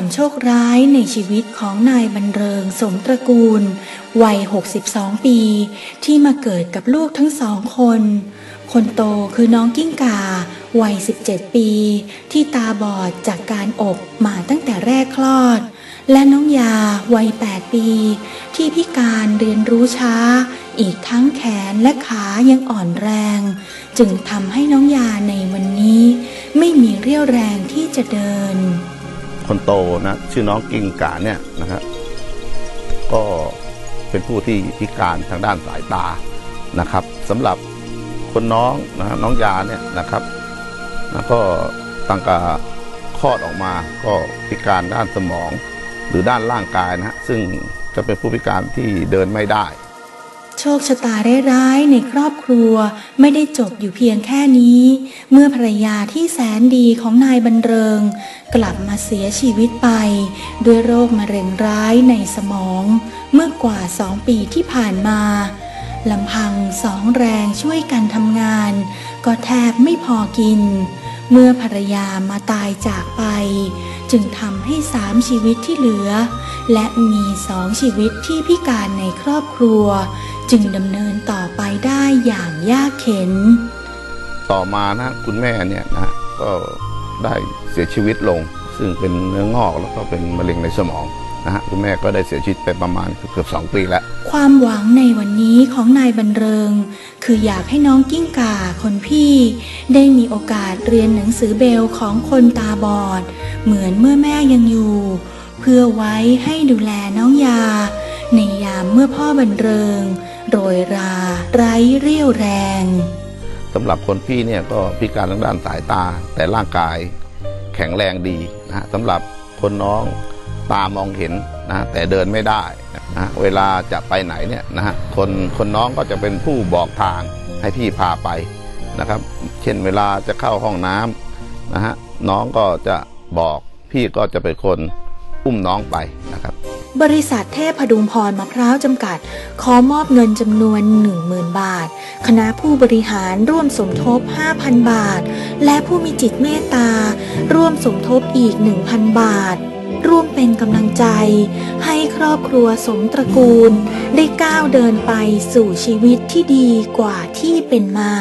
ความโชคร้ายในชีวิตของนายบรรเริงสมตระกูล วัย 62 ปี ที่มาเกิดกับลูกทั้งสองคน คนโตคือน้องกิ้งกา วัย 17 ปี ที่ตาบอดจากการอบมาตั้งแต่แรกคลอด และน้องยาวัย 8 ปี ที่พิการเรียนรู้ช้า อีกทั้งแขนและขายังอ่อนแรง จึงทำให้น้องยาในวันนี้ ไม่มีเรี่ยวแรงที่จะเดิน คนโตนะชื่อน้องกิ่งกาเนี่ยนะครับก็เป็นผู้ที่พิการทางด้านสายตานะครับสำหรับคนน้องนะน้องยาเนี่ยนะครับนะก็ตั้งแต่คลอดออกมาก็พิการด้านสมองหรือด้านร่างกายนะฮะซึ่งจะเป็นผู้พิการที่เดินไม่ได้ โชคชะตาร้ายๆในครอบครัวไม่ได้จบอยู่เพียงแค่นี้ เมื่อภรรยาที่แสนดีของนายบรรเริง กลับมาเสียชีวิตไป ด้วยโรคมะเร็งร้ายในสมอง เมื่อกว่าสองปีที่ผ่านมาลำพังสองแรงช่วยกันทำงาน ก็แทบไม่พอกิน เมื่อภรรยามาตายจากไป จึงทำให้สามชีวิตที่เหลือ และมีสองชีวิตที่พิการในครอบครัว จึงดำเนินต่อไปได้อย่างยากเข็น ต่อมานะคุณแม่เนี่ยนะฮะก็ได้เสียชีวิตลง ซึ่งเป็นเนื้องอกแล้วก็เป็นมะเร็งในสมองนะฮะคุณแม่ก็ได้เสียชีวิตไปประมาณเกือบๆสองปีแล้ว ความหวังในวันนี้ของนายบรรเริง คืออยากให้น้องกิ้งก่าคนพี่ ได้มีโอกาสเรียนหนังสือเบลของคนตาบอด เหมือนเมื่อแม่ยังอยู่ เพื่อไว้ให้ดูแลน้องยา ในยามเมื่อพ่อบรรเริง โรยรา ไร้เรี่ยวแรงสำหรับคนพี่เนี่ยก็พิการทางด้านสายตา แต่ร่างกายแข็งแรงดีนะสำหรับคนน้องตามองเห็นนะแต่เดินไม่ได้นะฮะเวลาจะไปไหนเนี่ยนะฮะคนคนน้องก็จะเป็นผู้บอกทางให้พี่พาไปนะครับ เช่นเวลาจะเข้าห้องน้ำนะฮะน้องก็จะบอกพี่ก็จะเป็นคนอุ้มน้องไปนะครับ บริษัทเทพพดุงพรมะพร้าวจำกัด ขอมอบเงินจำนวน 10,000 บาท คณะผู้บริหารร่วมสมทบ 5,000 บาท และผู้มีจิตเมตตา ร่วมสมทบอีก 1,000 บาท ร่วมเป็นกำลังใจ ให้ครอบครัวสมตระกูล ได้ก้าวเดินไปสู่ชีวิตที่ดีกว่าที่เป็นมา